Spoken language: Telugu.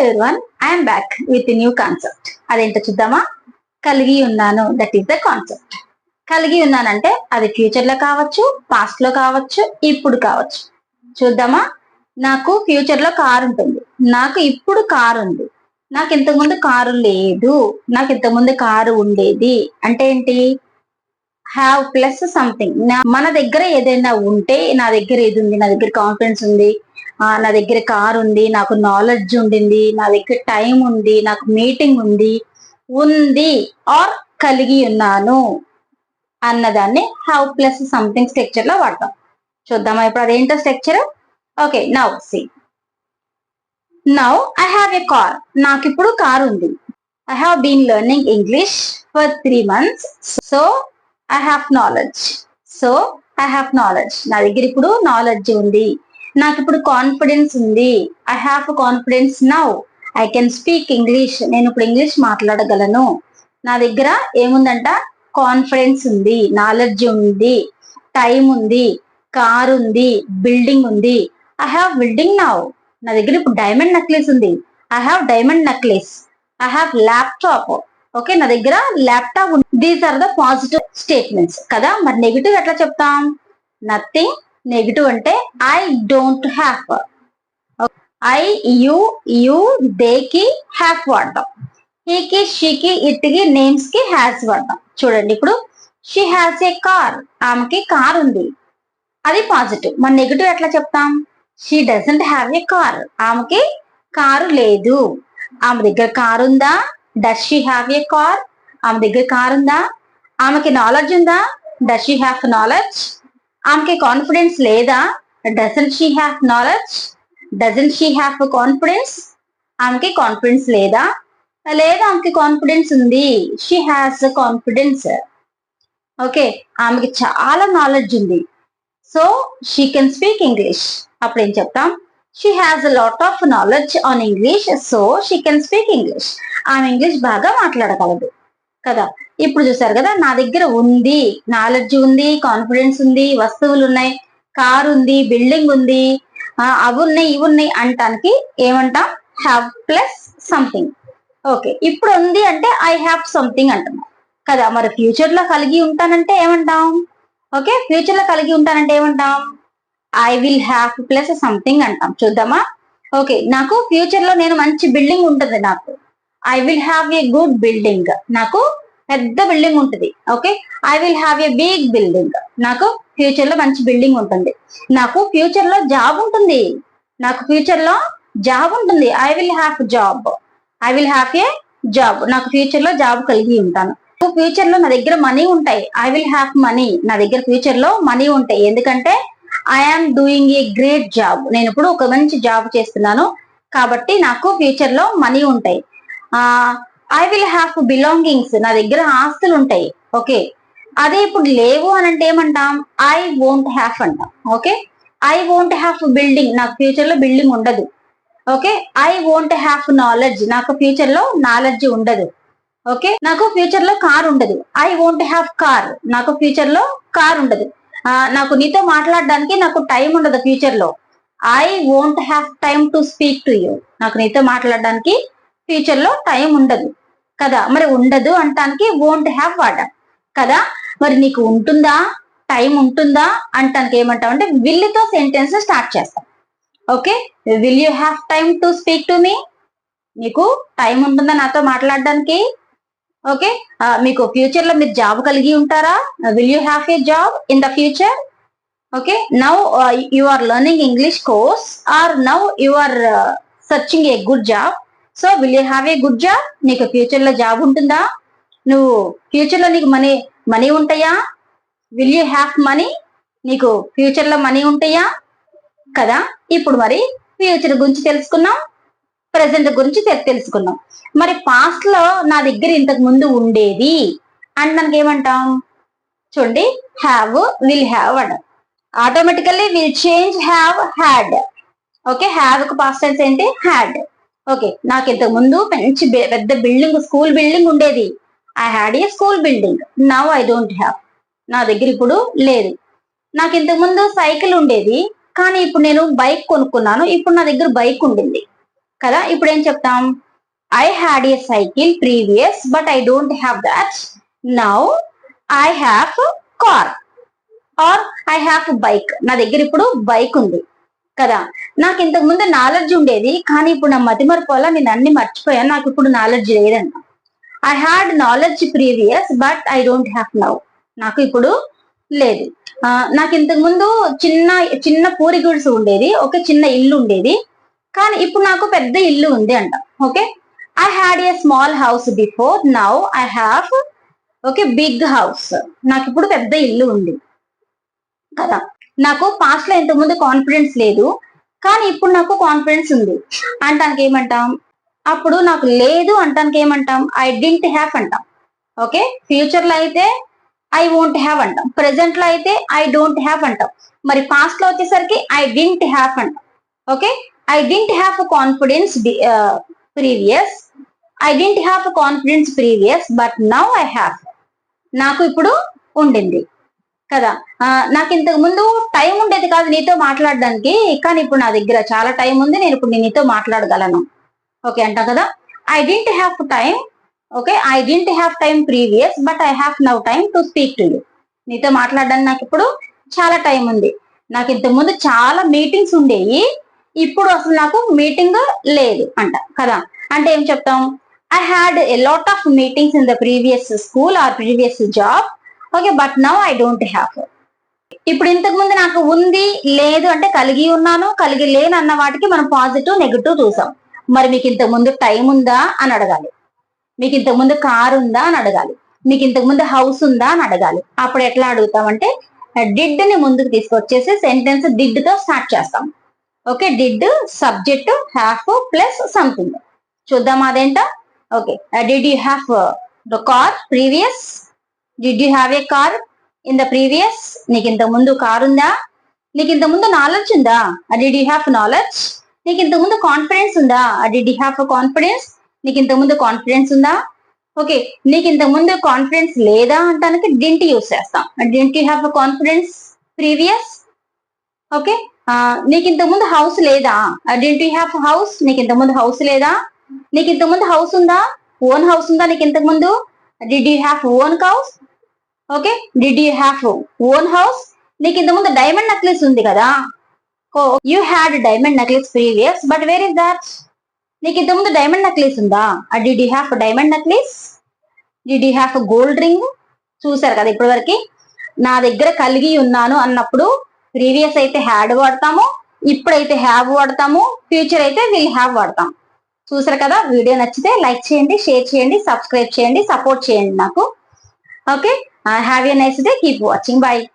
Everyone I'm back with new concept అదేంటో చూద్దామా? కలిగి ఉన్నాను. దట్ ఈస్ ద కాన్సెప్ట్ కలిగి ఉన్నానంటే అది ఫ్యూచర్లో కావచ్చు పాస్ట్లో కావచ్చు ఇప్పుడు కావచ్చు. చూద్దామా? నాకు ఫ్యూచర్లో కారు ఉంటుంది. నాకు ఇప్పుడు కారు ఉంది. నాకు ఇంతకుముందు కారు లేదు. నాకు ఇంతకుముందు కారు ఉండేది. అంటే ఏంటి? హ్యావ్ ప్లస్ సంథింగ్ మన దగ్గర ఏదైనా ఉంటే నా దగ్గర ఏది ఉంది? నా దగ్గర కాన్ఫిడెన్స్ ఉంది. నా దగ్గర కార్ ఉంది నాకు నాలెడ్జ్ ఉండింది నా దగ్గర టైం ఉంది నాకు మీటింగ్ ఉంది ఉంది ఆర్ కలిగి ఉన్నాను అన్నదాన్ని హ్యావ్ ప్లస్ సంథింగ్ స్ట్రక్చర్లో వాడతాం. చూద్దామా ఇప్పుడు అదేంటో structure okay now see now I have a car నాకు ఇప్పుడు కార్ ఉంది. I have been learning English for three months so I have knowledge so I have knowledge నా దగ్గర ఇప్పుడు నాలెడ్జ్ ఉంది. నాకు ఇప్పుడు కాన్ఫిడెన్స్ ఉంది. I have confidence now I can speak English నేను ఇప్పుడు ఇంగ్లీష్ మాట్లాడగలను. నా దగ్గర ఏముందంట? కాన్ఫిడెన్స్ ఉంది. నాలెడ్జ్ ఉంది. టైం ఉంది. కార్ ఉంది. బిల్డింగ్ ఉంది. ఐ హ్యావ్ బిల్డింగ్ నౌ నా దగ్గర ఇప్పుడు డైమండ్ నెక్లెస్ ఉంది. I have diamond necklace I have laptop okay నా దగ్గర laptop these are the positive statements కదా? మరి నెగిటివ్ ఎట్లా చెప్తాం? నథింగ్ నెగిటివ్ అంటే I don't have I you you దేకి have వాడతాం. హీకి షీకి ఇట్కి నేమ్స్కి హ్యాస్ వాడతాం. చూడండి ఇప్పుడు షీ హ్యాస్ ఏ కార్ ఆమెకి కార్ ఉంది. అది పాజిటివ్ మన నెగిటివ్ ఎట్లా చెప్తాం? She doesn't have a car ఆమెకి కారు లేదు. ఆమె దగ్గర కారు ఉందా? Does she have a car ఆమె దగ్గర కారు ఉందా? ఆమెకి నాలెడ్జ్ ఉందా? డస్ షీ హ్యావ్ నాలెడ్జ్ ఆమెకి కాన్ఫిడెన్స్ లేదా? Doesn't she have knowledge doesn't she have confidence ఆమెకి కాన్ఫిడెన్స్ లేదా? లేదా ఆమెకి కాన్ఫిడెన్స్ ఉంది? షీ హ్యాస్ కాన్ఫిడెన్స్ ఓకే ఆమెకి చాలా నాలెడ్జ్ ఉంది. So she can speak English అప్పుడు ఏం చెప్తాం? She has a lot of knowledge on English so she can speak English ఆమె ఇంగ్లీష్ బాగా మాట్లాడగలదు. కదా? ఇప్పుడు చూసారు కదా నా దగ్గర ఉంది. నాలెడ్జ్ ఉంది కాన్ఫిడెన్స్ ఉంది వస్తువులు ఉన్నాయి కార్ ఉంది బిల్డింగ్ ఉంది అవి ఉన్నాయి ఇవి ఉన్నాయి అంటానికి ఏమంటాం? హ్యావ్ ప్లస్ సంథింగ్ ఓకే ఇప్పుడు ఉంది అంటే ఐ హ్యావ్ సంథింగ్ అంటున్నాం. కదా మరి ఫ్యూచర్లో కలిగి ఉంటానంటే ఏమంటాం? ఓకే ఫ్యూచర్లో కలిగి ఉంటానంటే ఏమంటాం? I will have plus something అంటాం. చూద్దామా? ఓకే నాకు ఫ్యూచర్లో నేను మంచి బిల్డింగ్ ఉంటుంది నాకు. I will have a good building నాకు పెద్ద బిల్డింగ్ ఉంటుంది. Okay I will have a big building నాకు ఫ్యూచర్లో మంచి బిల్డింగ్ ఉంటుంది. నాకు ఫ్యూచర్లో జాబ్ ఉంటుంది. నాకు ఫ్యూచర్లో జాబ్ ఉంటుంది. I will have job I will have a job నాకు ఫ్యూచర్లో జాబ్ కలిగి ఉంటాను. ఫ్యూచర్లో నా దగ్గర మనీ ఉంటాయి. ఐ విల్ హ్యావ్ మనీ నా దగ్గర ఫ్యూచర్లో మనీ ఉంటాయి. ఎందుకంటే I am doing a great job నేను ఇప్పుడు ఒక మంచి జాబ్ చేస్తున్నాను. కాబట్టి నాకు ఫ్యూచర్లో మనీ ఉంటాయి. ఐ విల్ హ్యావ్ బిలాంగింగ్స్ నా దగ్గర ఆస్తులు ఉంటాయి. ఓకే అదే ఇప్పుడు లేవు అని అంటే ఏమంటాం? ఐ వోంట్ హ్యావ్ అంటాం. Okay I won't have building నాకు ఫ్యూచర్లో బిల్డింగ్ ఉండదు. Okay I won't have knowledge నాకు ఫ్యూచర్లో నాలెడ్జ్ ఉండదు. ఓకే నాకు ఫ్యూచర్లో కార్ ఉండదు. ఐ వోంట్ హ్యావ్ కార్ నాకు ఫ్యూచర్లో కార్ ఉండదు. నాకు నీతో మాట్లాడడానికి నాకు టైం ఉండదు ఫ్యూచర్లో. I won't have time to speak to you నాకు నీతో మాట్లాడడానికి ఫ్యూచర్లో టైం ఉండదు. కదా? మరి ఉండదు అంటానికి వోంట్ హ్యావ్ వాడాం కదా? మరి నీకు ఉంటుందా? టైం ఉంటుందా? అంటానికి ఏమంటాం అంటే విల్లుతో సెంటెన్స్ స్టార్ట్ చేస్తాం. Okay will you have time to speak to me నీకు టైం ఉంటుందా నాతో మాట్లాడడానికి? ఓకే మీకు ఫ్యూచర్లో మీరు జాబ్ కలిగి ఉంటారా? Will you have a job in the future okay now you are learning English course or now you are searching a good job so will you have a good job నీకు ఫ్యూచర్లో జాబ్ ఉంటుందా? నువ్వు ఫ్యూచర్లో నీకు మనీ మనీ ఉంటాయా? విల్ యూ హ్యావ్ మనీ నీకు ఫ్యూచర్లో మనీ ఉంటాయా? కదా? ఇప్పుడు మరి ఫ్యూచర్ గురించి తెలుసుకున్నాం. ప్రజెంట్ గురించి తె- తెలుసుకున్నాం. మరి పాస్ట్లో నా దగ్గర ఇంతకు ముందు ఉండేది. అండ్ మనకి ఏమంటాం? చూడండి. Have will have and automatically will change have had okay హ్యావ్కు past tense ఏంటి? హ్యాడ్ ఓకే నాకు ఇంతకు ముందు మంచి పెద్ద బిల్డింగ్ స్కూల్ బిల్డింగ్ ఉండేది. I had a school building. Now I don't have. నా దగ్గర ఇప్పుడు లేదు. నాకు ఇంతకు ముందు సైకిల్ ఉండేది. కానీ ఇప్పుడు నేను బైక్ కొనుక్కున్నాను. ఇప్పుడు నా దగ్గర బైక్ ఉండింది. కదా ఇప్పుడు ఏం చెప్తాం? I had a cycle previous but I don't have that. Now I have car. Or I have bike. నా దగ్గర ఇప్పుడు బైక్ ఉంది. కదా నాకు ఇంతకు ముందు నాలెడ్జ్ ఉండేది కానీ ఇప్పుడు నా మతిమరుపు వల్ల నేను అన్ని మర్చిపోయాను. నాకు ఇప్పుడు నాలెడ్జ్ లేదంట. I had knowledge previous but I don't have now నాకు ఇప్పుడు లేదు. నాకు ఇంతకు ముందు చిన్న చిన్న పూరి గుడిసె ఉండేది ఒక చిన్న ఇల్లు ఉండేది. కానీ ఇప్పుడు నాకు పెద్ద ఇల్లు ఉంది అంట. Okay? I had a small house before now I have okay big house నాకు ఇప్పుడు పెద్ద ఇల్లు ఉంది. కదా? నాకు పాస్ట్లో ఇంతకు ముందు కాన్ఫిడెన్స్ లేదు. కానీ ఇప్పుడు నాకు కాన్ఫిడెన్స్ ఉంది. అంటానికి ఏమంటాం? అప్పుడు నాకు లేదు అంటానికి ఏమంటాం? ఐ డింట్ హ్యావ్ అంటాం. ఓకే ఫ్యూచర్లో అయితే ఐ వోంట్ హ్యావ్ అంటాం. ప్రెసెంట్లో అయితే ఐ డోంట్ హ్యావ్ అంటాం. మరి పాస్ట్లో వచ్చేసరికి ఐ డింట్ హ్యావ్ అంటాం. Okay I didn't have confidence previous I didn't have confidence previous but now I have నాకు ఇప్పుడు ఉండింది. కదా? నాకు ఇంతకు ముందు టైం ఉండేది కాదు నీతో మాట్లాడడానికి కానీ ఇప్పుడు నా దగ్గర చాలా టైం ఉంది నేను ఇప్పుడు నీతో మాట్లాడగలను. ఓకే అంటాం కదా? I didn't have time okay? I didn't have time previous but I have now time to speak to you నీతో మాట్లాడడానికి నాకు ఇప్పుడు చాలా టైం ఉంది. నాకు ఇంతకు ముందు చాలా మీటింగ్స్ ఉండేవి ఇప్పుడు అసలు నాకు మీటింగ్ లేదు అంట కదా? అంటే ఏం చెప్తాం? I had a lot of meetings in the previous school or previous job okay but now I don't have ఇప్పుడు ఇంతకు ముందు నాకు ఉంది లేదు అంటే కలిగి ఉన్నాను కలిగి లేను అన్న వాటికి మనం పాజిటివ్ నెగిటివ్ చూసాం. మరి మీకు ఇంతకు ముందు టైం ఉందా అని అడగాలి. మీకు ఇంతకు ముందు కార్ ఉందా అని అడగాలి. మీకు ఇంతకు ముందు హౌస్ ఉందా అని అడగాలి. అప్పుడు ఎట్లా అడుగుతామంటే డిడ్ని ముందుకు తీసుకొచ్చేసి సెంటెన్స్ డిడ్తో స్టార్ట్ చేస్తాం. Okay did subject have plus something చూద్దాం అదేంటో? Okay did you have the car previous did you have a car in the previous నీకు ఇంత ముందు కార్ ఉందా? నీకు ఇంత ముందు నాలెడ్జ్ ఉందా? డిడ్ యూ హ్యావ్ నాలెడ్జ్ నీకు ఇంత ముందు కాన్ఫిడెన్స్ ఉందా? డిడ్ యూ హ్యావ్ కాన్ఫిడెన్స్ నీకు ఇంత ముందు కాన్ఫిడెన్స్ ఉందా? ఓకే నీకు ఇంత ముందు కాన్ఫిడెన్స్ లేదా అంటానికి డింట్ యూస్ చేస్తాం. Didn't you have confidence previous okay నీకు ఇంత ముందు హౌస్ లేదా? డింట్ యూ హ్యావ్ హౌస్ నీకు ఇంత ముందు హౌస్ లేదా? నీకు ఇంత ముందు హౌస్ ఉందా? ఓన్ హౌస్ ఉందా నీకు ఇంతకు ముందు? Did you have own house okay did you have own house నీకు ఇంత ముందు డైమండ్ నెక్లెస్ ఉంది కదా? You had diamond necklace previous but where is that నీకు ఇంత ముందు డైమండ్ నెక్లెస్ ఉందా did you have diamond necklace did you have gold ring చూసారు కదా ఇప్పటి వరకు నా దగ్గర కలిగి ఉన్నాను అన్నప్పుడు ప్రీవియస్ అయితే హ్యాడ్ వాడతాము ఇప్పుడైతే హ్యావ్ వాడతాము ఫ్యూచర్ అయితే విల్ హ్యావ్ వాడతాం చూసారు కదా? వీడియో నచ్చితే లైక్ చేయండి షేర్ చేయండి సబ్స్క్రైబ్ చేయండి సపోర్ట్ చేయండి నాకు. Okay Uh, have a nice day. Keep watching. Bye.